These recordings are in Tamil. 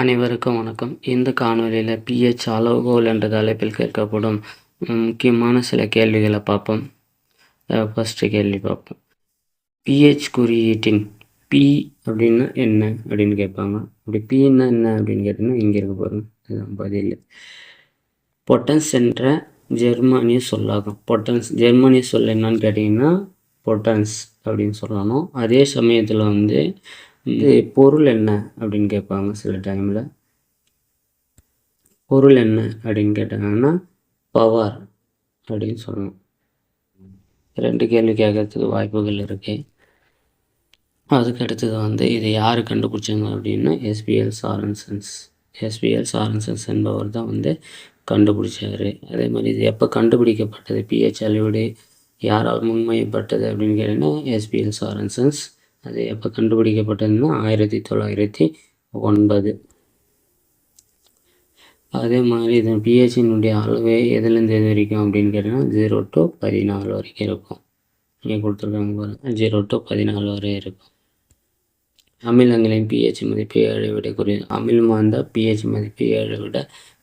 அனைவருக்கும் வணக்கம். இந்த காணொளியில் பிஹெச் அளவுகோல் என்ற தலைப்பில் கேட்கப்படும் முக்கியமான சில கேள்விகளை பார்ப்போம். ஃபஸ்ட்டு கேள்வி பார்ப்போம். பிஹெச் குறியீட்டின் பி அப்படின்னா என்ன அப்படின்னு கேட்பாங்க. அப்படி பின்னா என்ன அப்படின்னு கேட்டிங்கன்னா இங்கே இருக்க போகிறோம் இதுதான் பதில். பொட்டன்ஸ் என்ற ஜெர்மானிய சொல்லாகும். பொட்டன்ஸ் ஜெர்மானிய சொல் என்னன்னு கேட்டிங்கன்னா பொட்டன்ஸ் அப்படின்னு சொல்லணும். அதே சமயத்தில் வந்து இது பொருள் என்ன அப்படின்னு கேட்பாங்க சில டைமில் பொருள் என்ன அப்படின்னு கேட்டாங்கன்னா பவர் அப்படின்னு சொல்லணும் ரெண்டு கேள்வி கேட்கறதுக்கு வாய்ப்புகள் இருக்கு. அதுக்கு அடுத்தது வந்து இதை யார் கண்டுபிடிச்சாங்க அப்படின்னா எஸ்பிஎல் சாரன்சன்ஸ் எஸ்பிஎல் சாரன்சன்ஸ் என்பவர் தான் வந்து கண்டுபிடிச்சாரு. அதே மாதிரி இது எப்போ கண்டுபிடிக்கப்பட்டது? பிஹெச் அளவீடு யாரால் முன்மையப்பட்டது அப்படின்னு கேட்டிங்கன்னா எஸ்பிஎல் சாரன்சன்ஸ் அது எப்போ கண்டுபிடிக்கப்பட்டதுன்னா ஆயிரத்தி தொள்ளாயிரத்தி ஒன்பது. அதே மாதிரி இது பிஹெச்சினுடைய அளவு எதுலேருந்து எது வரைக்கும் அப்படின்னு கேட்டிங்கன்னா ஜீரோ டு பதினாலு வரைக்கும் இருக்கும். இங்கே கொடுத்துருக்காங்க பாருங்கள் ஜீரோ டு பதினாலு வரை இருக்கும். அமிலங்களின் பிஹெச் மதிப்பு ஏழை விட குறைவு அமிலமாக இருந்தால் பிஹெச் மதிப்பு ஏழை விட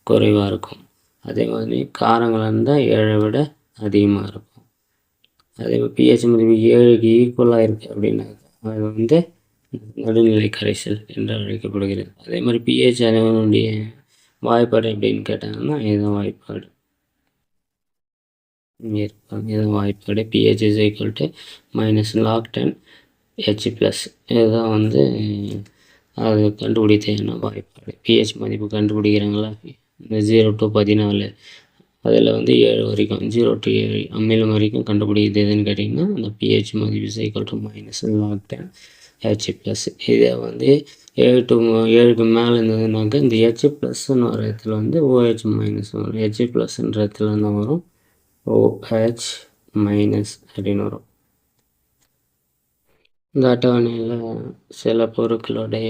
குறைவாக இருக்கும். அதே மாதிரி காரங்களாக இருந்தால் ஏழை விட அதிகமாக இருக்கும். அதே பிஹெச் மதிப்பு ஏழுக்கு ஈக்குவலாக இருக்குது அப்படின்னாக்கா அது வந்து நடுநிலை கரைசல் என்று அழைக்கப்படுகிறது. அதே மாதிரி பிஹெச் அளவினுடைய வாய்ப்பாடு எப்படின்னு கேட்டாங்கன்னா இதுதான் வாய்ப்பாடு. இருப்பாங்க இதுதான் வாய்ப்பாடு. PH is equal to minus log ten H plus இதுதான் வந்து அது கண்டுபிடித்தேன்னா வாய்ப்பாடு. பிஹெச் மதிப்பு கண்டுபிடிக்கிறாங்களா? இந்த ஜீரோ டு பதினாலு. அதில் வந்து ஏழு வரைக்கும் ஜீரோ டு ஏழு. அமிலம் வரைக்கும் கண்டுபிடிக்கிறது எதுன்னு கேட்டிங்கன்னா அந்த பிஹெச் மதிப்பு equal to minus log ten H plus இதை வந்து ஏழு டு ஏழுக்கு மேலே இருந்ததுனாக்க இந்த ஹெச் ப்ளஸ்ன்னு வர இடத்துல வந்து ஓஹெச் மைனஸ் வரும். ஹெச் ப்ளஸ்ன்ற இடத்துல என்ன வரும். ஓஹெச் மைனஸ் அப்படின்னு வரும். இந்த அட்டவணையில் சில பொருட்களுடைய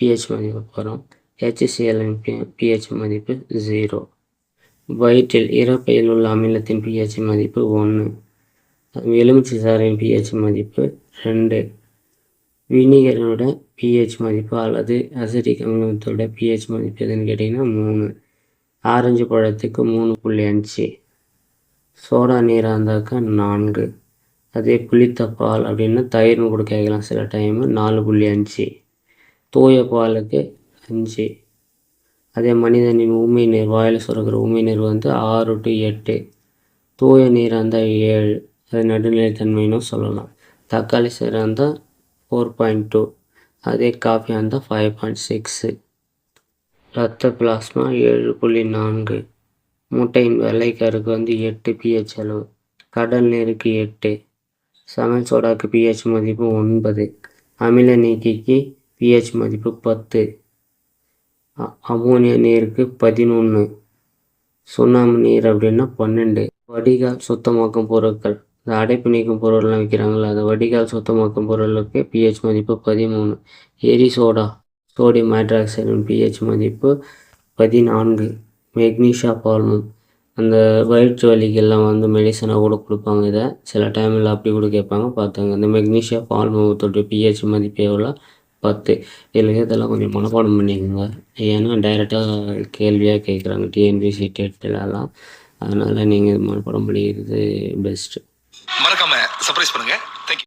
பிஹெச் மதிப்பு வரும் ஹெச்சிசிஎல் பிஹெச் மதிப்பு ஜீரோ வயிற்றில் இறப்பையில் உள்ள அமிலத்தின் பிஹெச் மதிப்பு ஒன்று எலுமிச்சை சாரின் பிஹெச் மதிப்பு ரெண்டு. வினிகரோட பிஹெச் மதிப்பு அல்லது அசிட்டிக் அமிலத்தோட பிஹெச் மதிப்பு எதுன்னு கேட்டிங்கன்னா மூணு. ஆரஞ்சு பழத்துக்கு மூணு புள்ளி அஞ்சு. சோடா நீராக இருந்தாக்கா நான்கு. அதே புளித்த பால் அப்படின்னா தயிர்னு கூட கேட்கலாம் சில டைமு நாலு புள்ளி அஞ்சு. தூய பாலுக்கு அஞ்சு. அதே மனிதனின் ஊமை நீர் வாயில் சுரக்கிற ஊமை நீர் வந்து ஆறு டு எட்டு. தூய நீராக இருந்தால் ஏழு. அது நடுநிலைத்தன்மைன்னு சொல்லலாம். தக்காளி சீராக இருந்தால் ஃபோர் பாயிண்ட் டூ அதே காஃபியாக இருந்தால் ஃபைவ் பாயிண்ட் சிக்ஸு ரத்த பிளாஸ்மா ஏழு புள்ளி நான்கு. முட்டையின் வெள்ளைக்கருக்கு வந்து எட்டு பிஹெச் அளவு. கடல் நீருக்கு எட்டு. சமையல் சோடாக்கு பிஹெச் மதிப்பு ஒன்பது. அமில நீக்கிக்கு பிஹெச் மதிப்பு பத்து. அமோனியா நீருக்கு பதினொன்று சுண்ணாம்பு நீர் அப்படின்னா பன்னெண்டு. வடிகால் சுத்தமாக்கும் பொருட்கள். இந்த அடைப்பு நீக்கும் பொருள்லாம் விற்கிறாங்களா அந்த வடிகால் சுத்தமாக்கும் பொருளுக்கு பிஹெச் மதிப்பு பதிமூணு. எரி சோடா சோடியம் ஹைட்ராக்சைடின் பிஹெச் மதிப்பு பதினான்கு. மெக்னீஷியா பால்மம். அந்த வயிற்று வலிக்கெல்லாம் வந்து மெடிசனாக கூட கொடுப்பாங்க இதை. சில டைமில் அப்படி கூட கேட்பாங்க பார்த்தாங்க. இந்த மெக்னீஷியா பால்மத்தோட பிஹெச் மதிப்பு எவ்வளோ? பத்து. இதில் இதெல்லாம் கொஞ்சம் மனப்பாடம் பண்ணிக்கோங்க. ஏன்னா டைரெக்டாக கேள்வியாக கேட்குறாங்க டிஎன்பிசி டேட்லலாம் அதனால் நீங்கள் மனப்பாடம் பண்ணிக்கிறது பெஸ்ட்டு மறக்காமல் சர்ப்ரைஸ் பண்ணுங்கள்